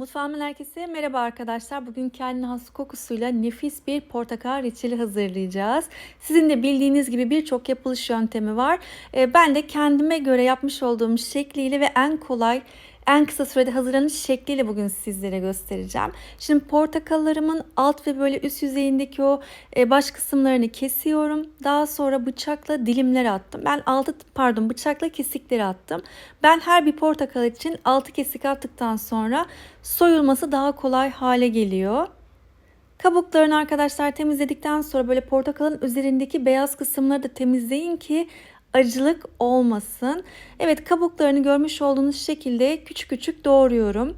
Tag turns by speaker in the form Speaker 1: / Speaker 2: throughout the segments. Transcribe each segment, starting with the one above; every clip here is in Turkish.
Speaker 1: Mutfağımın herkese merhaba arkadaşlar. Bugün kendine has kokusuyla nefis bir portakal reçeli hazırlayacağız. Sizin de bildiğiniz gibi birçok yapılış yöntemi var. Ee, Ben de kendime göre yapmış olduğum şekliyle ve en kolay en kısa sürede hazırlanış şekliyle bugün sizlere göstereceğim. Şimdi portakallarımın alt ve böyle üst yüzeyindeki o e, baş kısımlarını kesiyorum. Daha sonra bıçakla dilimler attım. Ben altı pardon bıçakla kesikleri attım. Ben her bir portakal için altı kesik attıktan sonra soyulması daha kolay hale geliyor. Kabuklarını arkadaşlar temizledikten sonra böyle portakalın üzerindeki beyaz kısımları da temizleyin ki acılık olmasın. Evet kabuklarını görmüş olduğunuz şekilde küçük küçük doğruyorum.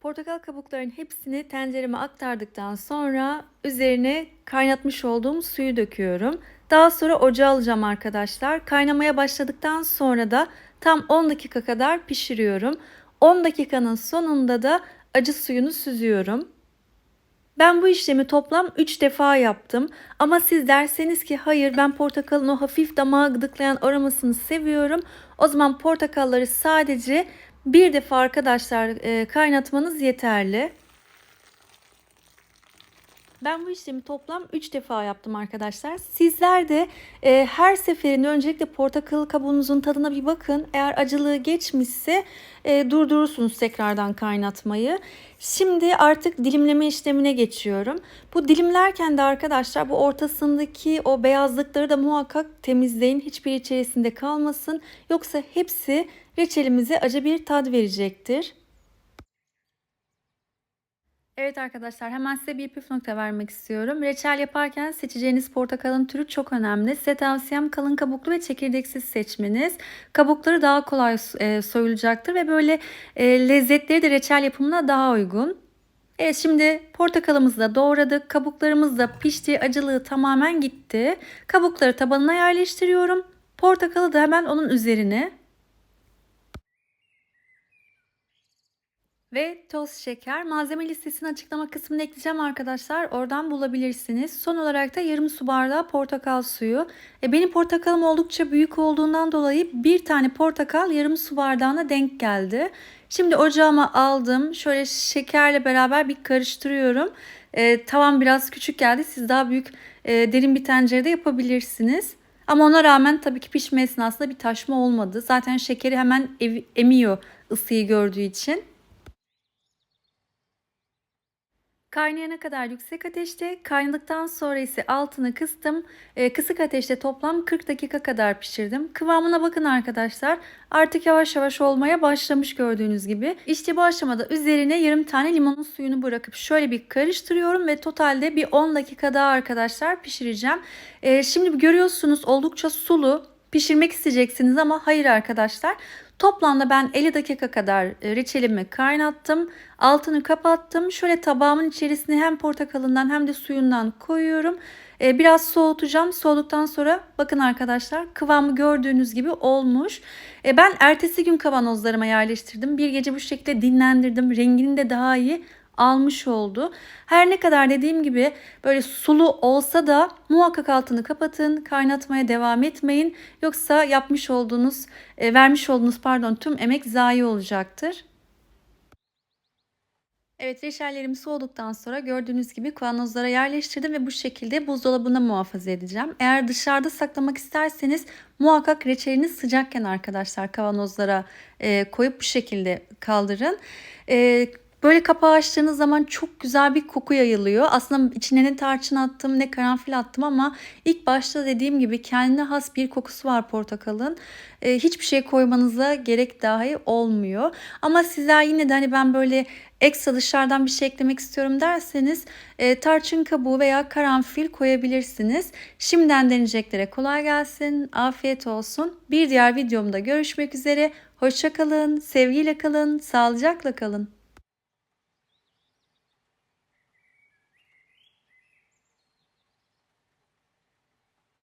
Speaker 1: Portakal kabuklarının hepsini tencereme aktardıktan sonra üzerine kaynatmış olduğum suyu döküyorum. Daha sonra ocağa alacağım arkadaşlar. Kaynamaya başladıktan sonra da tam 10 dakika kadar pişiriyorum. 10 dakikanın sonunda da acı suyunu süzüyorum. Ben bu işlemi toplam 3 defa yaptım. Ama siz derseniz ki hayır ben portakalın o hafif damağa gıdıklayan aromasını seviyorum. O zaman portakalları sadece bir defa arkadaşlar e, kaynatmanız yeterli. Ben bu işlemi toplam 3 defa yaptım arkadaşlar. Sizler de e, her seferinde öncelikle portakal kabuğunuzun tadına bir bakın. Eğer acılığı geçmişse e, durdurursunuz tekrardan kaynatmayı. Şimdi artık dilimleme işlemine geçiyorum. Bu dilimlerken de arkadaşlar bu ortasındaki o beyazlıkları da muhakkak temizleyin. Hiçbir içerisinde kalmasın. Yoksa hepsi reçelimize acı bir tad verecektir. Evet arkadaşlar hemen size bir püf nokta vermek istiyorum. Reçel yaparken seçeceğiniz portakalın türü çok önemli. Size tavsiyem kalın kabuklu ve çekirdeksiz seçmeniz. Kabukları daha kolay e, soyulacaktır ve böyle e, lezzetleri de reçel yapımına daha uygun. Evet şimdi portakalımızı da doğradık. Kabuklarımız da pişti. Acılığı tamamen gitti. Kabukları tabanına yerleştiriyorum. Portakalı da hemen onun üzerine. Ve toz şeker. Malzeme listesini açıklama kısmına ekleyeceğim arkadaşlar. Oradan bulabilirsiniz. Son olarak da yarım su bardağı portakal suyu. E benim portakalım oldukça büyük olduğundan dolayı bir tane portakal yarım su bardağına denk geldi. Şimdi ocağıma aldım. Şöyle şekerle beraber bir karıştırıyorum. E, tavam biraz küçük geldi. Siz daha büyük e, derin bir tencerede yapabilirsiniz. Ama ona rağmen tabii ki pişme esnasında bir taşma olmadı. Zaten şekeri hemen ev, emiyor ısıyı gördüğü için. Kaynayana kadar yüksek ateşte, kaynadıktan sonra ise altını kıstım. E, kısık ateşte toplam 40 dakika kadar pişirdim. Kıvamına bakın arkadaşlar. Artık yavaş yavaş olmaya başlamış gördüğünüz gibi. İşte bu aşamada üzerine yarım tane limonun suyunu bırakıp şöyle bir karıştırıyorum ve totalde bir 10 dakika daha arkadaşlar pişireceğim. E, şimdi görüyorsunuz oldukça sulu. Pişirmek isteyeceksiniz ama hayır arkadaşlar. Toplamda ben 50 dakika kadar e, reçelimi kaynattım. Altını kapattım. Şöyle tabağımın içerisine hem portakalından hem de suyundan koyuyorum. E, biraz soğutacağım. Soğuduktan sonra bakın arkadaşlar kıvamı gördüğünüz gibi olmuş. E, ben ertesi gün kavanozlarıma yerleştirdim. Bir gece bu şekilde dinlendirdim. Rengini de daha iyi almış oldu. Her ne kadar dediğim gibi böyle sulu olsa da muhakkak altını kapatın. Kaynatmaya devam etmeyin. Yoksa yapmış olduğunuz, e, vermiş olduğunuz pardon tüm emek zayi olacaktır. Evet reçellerimi soğuduktan sonra gördüğünüz gibi kavanozlara yerleştirdim ve bu şekilde buzdolabına muhafaza edeceğim. Eğer dışarıda saklamak isterseniz muhakkak reçelini sıcakken arkadaşlar kavanozlara e, koyup bu şekilde kaldırın. E, Böyle kapağı açtığınız zaman çok güzel bir koku yayılıyor. Aslında içine ne tarçın attım ne karanfil attım ama ilk başta dediğim gibi kendine has bir kokusu var portakalın. Ee, hiçbir şey koymanıza gerek dahi olmuyor. Ama sizler yine de hani ben böyle ekstra dışarıdan bir şey eklemek istiyorum derseniz e, tarçın kabuğu veya karanfil koyabilirsiniz. Şimdiden deneyeceklere kolay gelsin. Afiyet olsun. Bir diğer videomda görüşmek üzere. Hoşçakalın, sevgiyle kalın, sağlıcakla kalın.